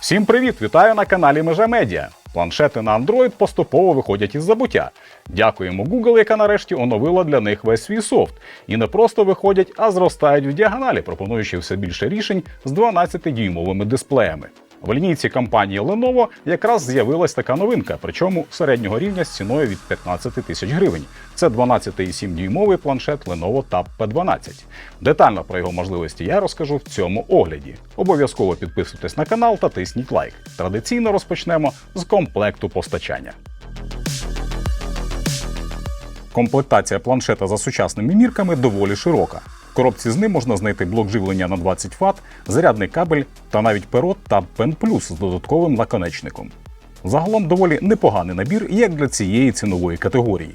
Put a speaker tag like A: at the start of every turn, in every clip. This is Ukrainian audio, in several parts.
A: Всім привіт! Вітаю на каналі Межа Медіа. Планшети на Android поступово виходять із забуття. Дякуємо Google, яка нарешті оновила для них весь свій софт. І не просто виходять, а зростають в діагоналі, пропонуючи все більше рішень з 12-дюймовими дисплеями. В лінійці компанії Lenovo якраз з'явилась така новинка, причому середнього рівня з ціною від 15 тисяч гривень. Це 12,7 дюймовий планшет Lenovo Tab P12. Детально про його можливості я розкажу в цьому огляді. Обов'язково підписуйтесь на канал та тисніть лайк. Традиційно розпочнемо з комплекту постачання. Комплектація планшета за сучасними мірками доволі широка. Коробці з ним можна знайти блок живлення на 20 Вт, зарядний кабель та навіть перо та Pen Plus з додатковим наконечником. Загалом доволі непоганий набір як для цієї цінової категорії.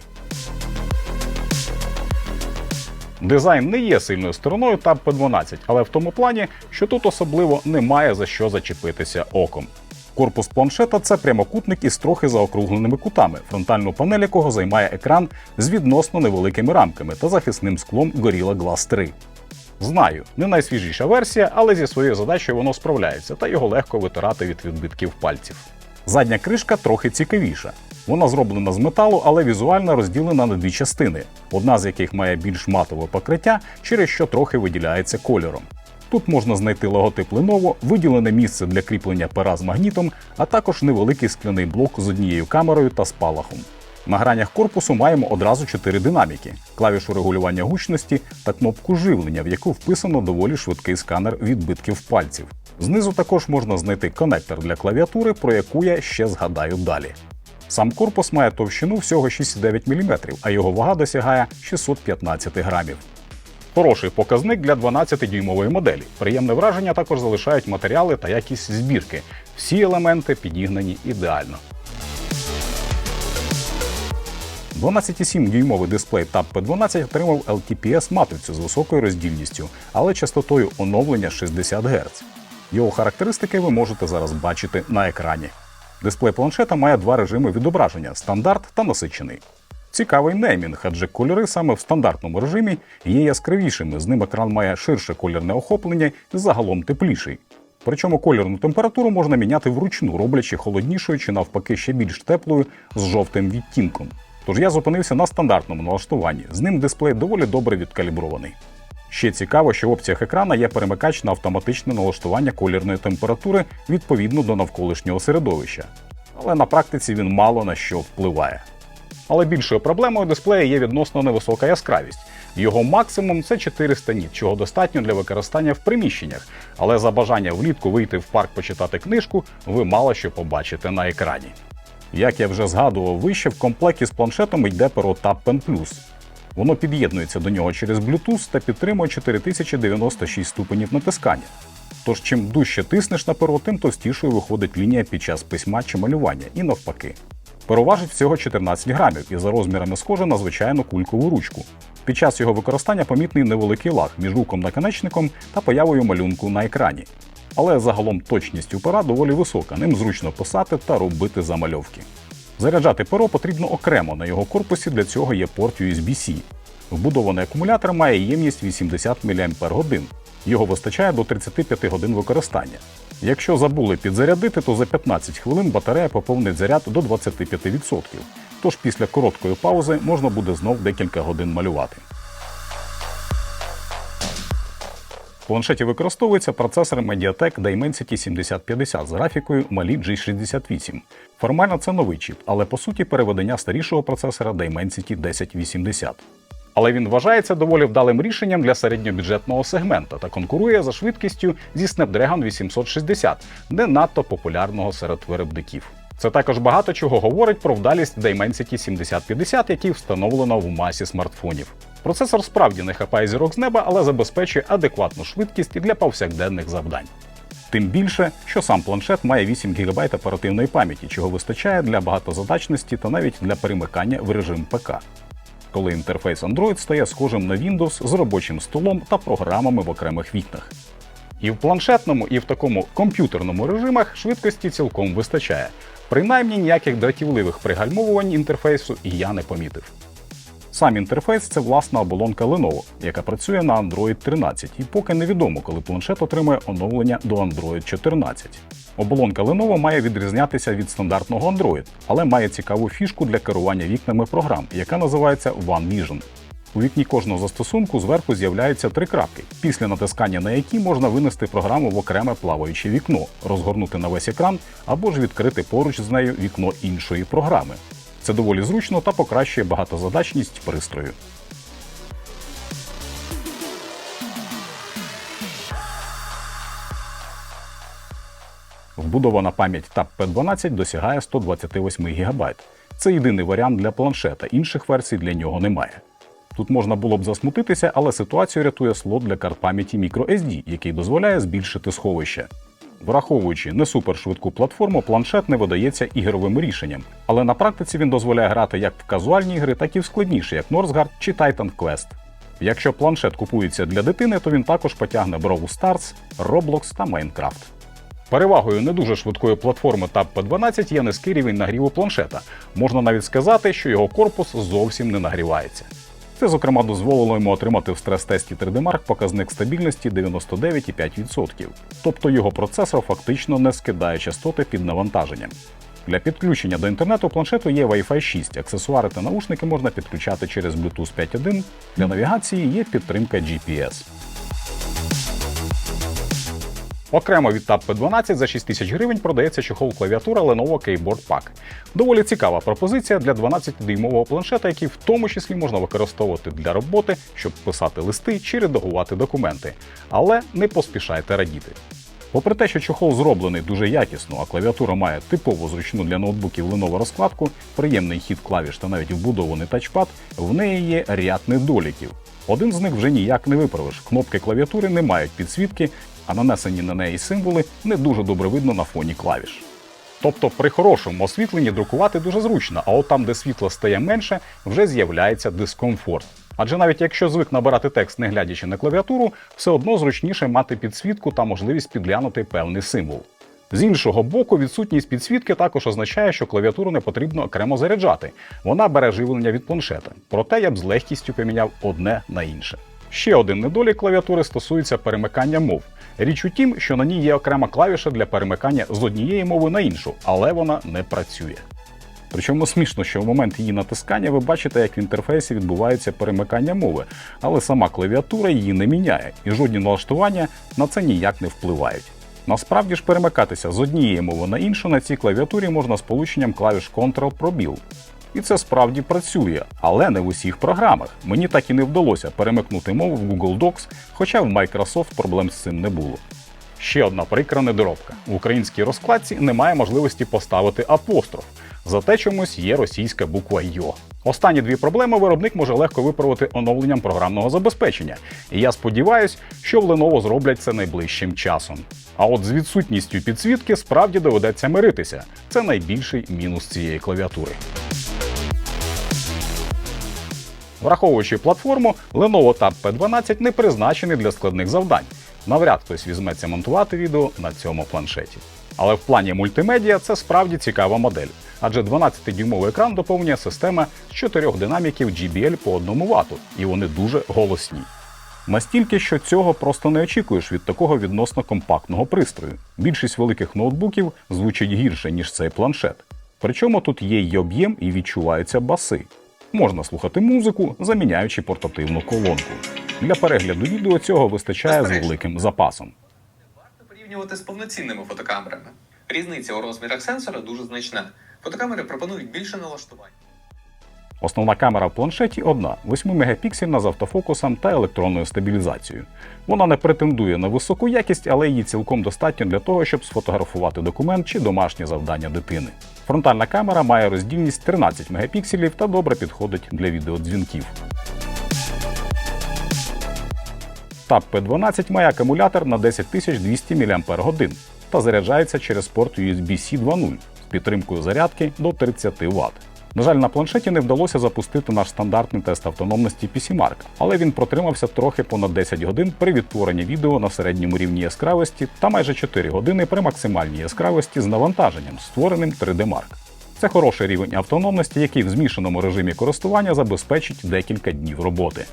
A: Дизайн не є сильною стороною Tab P12, але в тому плані, що тут особливо немає за що зачепитися оком. Корпус планшета це прямокутник із трохи заокругленими кутами, фронтальну панель якого займає екран з відносно невеликими рамками та захисним склом Gorilla Glass 3. Знаю, не найсвіжіша версія, але зі своєю задачею воно справляється, та його легко витирати від відбитків пальців. Задня кришка трохи цікавіша. Вона зроблена з металу, але візуально розділена на дві частини, одна з яких має більш матове покриття, через що трохи виділяється кольором. Тут можна знайти логотип Lenovo, виділене місце для кріплення пера з магнітом, а також невеликий скляний блок з однією камерою та спалахом. На гранях корпусу маємо одразу чотири динаміки, клавішу регулювання гучності та кнопку живлення, в яку вписано доволі швидкий сканер відбитків пальців. Знизу також можна знайти конектор для клавіатури, про яку я ще згадаю далі. Сам корпус має товщину всього 6,9 мм, а його вага досягає 615 грамів. Хороший показник для 12-дюймової моделі. Приємне враження також залишають матеріали та якість збірки. Всі елементи підігнані ідеально. 12,7-дюймовий дисплей Tab P12 отримав LTPS-матрицю з високою роздільністю, але частотою оновлення 60 Гц. Його характеристики ви можете зараз бачити на екрані. Дисплей планшета має два режими відображення стандарт та насичений. Цікавий неймінг, адже кольори саме в стандартному режимі є яскравішими. З ним екран має ширше кольорне охоплення і загалом тепліший. Причому кольорну температуру можна міняти вручну, роблячи холоднішою чи навпаки ще більш теплою з жовтим відтінком. Тож я зупинився на стандартному налаштуванні. З ним дисплей доволі добре відкалібрований. Ще цікаво, що в опціях екрана є перемикач на автоматичне налаштування колірної температури відповідно до навколишнього середовища. Але на практиці він мало на що впливає. Але більшою проблемою дисплея є відносно невисока яскравість. Його максимум це 400 ніт, чого достатньо для використання в приміщеннях. Але за бажання влітку вийти в парк почитати книжку, ви мало що побачите на екрані. Як я вже згадував вище, в комплекті з планшетом йде перо Tab Pen Plus. Воно під'єднується до нього через Bluetooth та підтримує 4096 ступенів натискання. Тож чим дужче тиснеш на перо, тим товстішою виходить лінія під час письма чи малювання, і навпаки. Перо важить всього 14 грамів і за розмірами схоже на звичайну кулькову ручку. Під час його використання помітний невеликий лаг між руком наконечником та появою малюнку на екрані. Але загалом точність у пера доволі висока, ним зручно писати та робити замальовки. Заряджати перо потрібно окремо, на його корпусі для цього є порт USB-C. Вбудований акумулятор має ємність 80 мАч. Його вистачає до 35 годин використання. Якщо забули підзарядити, то за 15 хвилин батарея поповнить заряд до 25%. Тож після короткої паузи можна буде знов декілька годин малювати. В планшеті використовується процесор Mediatek Dimensity 7050 з графікою Mali G68. Формально це новий чіп, але по суті переведення старішого процесора Dimensity 1080. Але він вважається доволі вдалим рішенням для середньобюджетного сегмента та конкурує за швидкістю зі Snapdragon 860, не надто популярного серед виробників. Це також багато чого говорить про вдалість Dimensity 7050, який встановлено в масі смартфонів. Процесор справді не хапає зірок з неба, але забезпечує адекватну швидкість для повсякденних завдань. Тим більше, що сам планшет має 8 ГБ оперативної пам'яті, чого вистачає для багатозадачності та навіть для перемикання в режим ПК. Коли інтерфейс Android стає схожим на Windows з робочим столом та програмами в окремих вікнах. І в планшетному, і в такому комп'ютерному режимах швидкості цілком вистачає. Принаймні ніяких дратівливих пригальмовувань інтерфейсу я не помітив. Сам інтерфейс це власна оболонка Lenovo, яка працює на Android 13, і поки невідомо, коли планшет отримає оновлення до Android 14. Оболонка Lenovo має відрізнятися від стандартного Android, але має цікаву фішку для керування вікнами програм, яка називається One Vision. У вікні кожного застосунку зверху з'являються три крапки, після натискання на які можна винести програму в окреме плаваюче вікно, розгорнути на весь екран або ж відкрити поруч з нею вікно іншої програми. Це доволі зручно та покращує багатозадачність пристрою. Вбудована пам'ять TAP P12 досягає 128 ГБ. Це єдиний варіант для планшета, інших версій для нього немає. Тут можна було б засмутитися, але ситуацію рятує слот для карт пам'яті microSD, який дозволяє збільшити сховище. Враховуючи не супершвидку платформу, планшет не видається ігровим рішенням, але на практиці він дозволяє грати як в казуальні ігри, так і в складніші, як Northgard чи Titan Quest. Якщо планшет купується для дитини, то він також потягне Brawl Stars, Roblox та Minecraft. Перевагою не дуже швидкої платформи TAP P12 є низький рівень нагріву планшета. Можна навіть сказати, що його корпус зовсім не нагрівається. Це, зокрема, дозволило йому отримати в стрес-тесті 3D Mark показник стабільності 99,5%, тобто його процесор фактично не скидає частоти під навантаженням. Для підключення до інтернету планшету є Wi-Fi 6, аксесуари та наушники можна підключати через Bluetooth 5.1, для навігації є підтримка GPS. Окремо від Tab P12 за 6 тисяч гривень продається чохол клавіатура Lenovo Keyboard Pack. Доволі цікава пропозиція для 12-дюймового планшета, який в тому числі можна використовувати для роботи, щоб писати листи чи редагувати документи. Але не поспішайте радіти. Попри те, що чохол зроблений дуже якісно, а клавіатура має типову зручну для ноутбуків Lenovo розкладку, приємний хід клавіш та навіть вбудований тачпад, в неї є ряд недоліків. Один з них вже ніяк не виправиш. Кнопки клавіатури не мають підсвітки, а нанесені на неї символи не дуже добре видно на фоні клавіш. Тобто при хорошому освітленні друкувати дуже зручно, а от там, де світло стає менше, вже з'являється дискомфорт. Адже навіть якщо звик набирати текст, не глядячи на клавіатуру, все одно зручніше мати підсвітку та можливість підглянути певний символ. З іншого боку, відсутність підсвітки також означає, що клавіатуру не потрібно окремо заряджати. Вона бере живлення від планшета. Проте я б з легкістю поміняв одне на інше. Ще один недолік клавіатури стосується перемикання мов. Річ у тім, що на ній є окрема клавіша для перемикання з однієї мови на іншу, але вона не працює. Причому смішно, що в момент її натискання ви бачите, як в інтерфейсі відбувається перемикання мови, але сама клавіатура її не міняє, і жодні налаштування на це ніяк не впливають. Насправді ж перемикатися з однієї мови на іншу на цій клавіатурі можна з полученням клавіш Ctrl пробіл. І це справді працює, але не в усіх програмах. Мені так і не вдалося перемикнути мову в Google Docs, хоча в Microsoft проблем з цим не було. Ще одна прикра недоробка. В українській розкладці немає можливості поставити апостроф. Зате чомусь є російська буква Йо. Останні дві проблеми виробник може легко виправити оновленням програмного забезпечення. І я сподіваюся, що в Lenovo зроблять це найближчим часом. А от з відсутністю підсвітки справді доведеться миритися. Це найбільший мінус цієї клавіатури. Враховуючи платформу, Lenovo Tab P12 не призначений для складних завдань. Навряд хтось візьметься монтувати відео на цьому планшеті. Але в плані мультимедіа це справді цікава модель, адже 12-дюймовий екран доповнює система з чотирьох динаміків JBL по 1 Вт, і вони дуже голосні. Настільки, що цього просто не очікуєш від такого відносно компактного пристрою. Більшість великих ноутбуків звучить гірше, ніж цей планшет. Причому тут є й об'єм і відчуваються баси. Можна слухати музику, заміняючи портативну колонку. Для перегляду відео цього вистачає з великим запасом.
B: Порівнювати з повноцінними фотокамерами. Різниця у розмірах сенсора дуже значна. Фотокамери пропонують більше налаштувань.
A: Основна камера в планшеті одна 8 мегапіксельна з автофокусом та електронною стабілізацією. Вона не претендує на високу якість, але її цілком достатньо для того, щоб сфотографувати документ чи домашнє завдання дитини. Фронтальна камера має роздільність 13 мегапікселів та добре підходить для відеодзвінків. Tab P12 має акумулятор на 10200 мАч та заряджається через порт USB-C 2.0 з підтримкою зарядки до 30 Вт. На жаль, на планшеті не вдалося запустити наш стандартний тест автономності PCMark, але він протримався трохи понад 10 годин при відтворенні відео на середньому рівні яскравості та майже 4 години при максимальній яскравості з навантаженням, створеним 3D Mark. Це хороший рівень автономності, який в змішаному режимі користування забезпечить декілька днів роботи.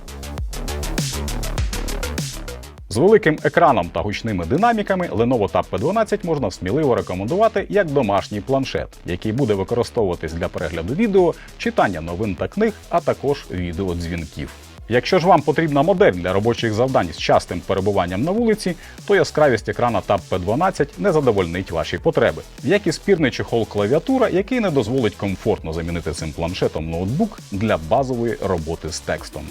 A: З великим екраном та гучними динаміками Lenovo Tab P12 можна сміливо рекомендувати як домашній планшет, який буде використовуватись для перегляду відео, читання новин та книг, а також відеодзвінків. Якщо ж вам потрібна модель для робочих завдань з частим перебуванням на вулиці, то яскравість екрана Tab P12 не задовольнить ваші потреби, як і спірний чехол клавіатура, який не дозволить комфортно замінити цим планшетом ноутбук для базової роботи з текстом.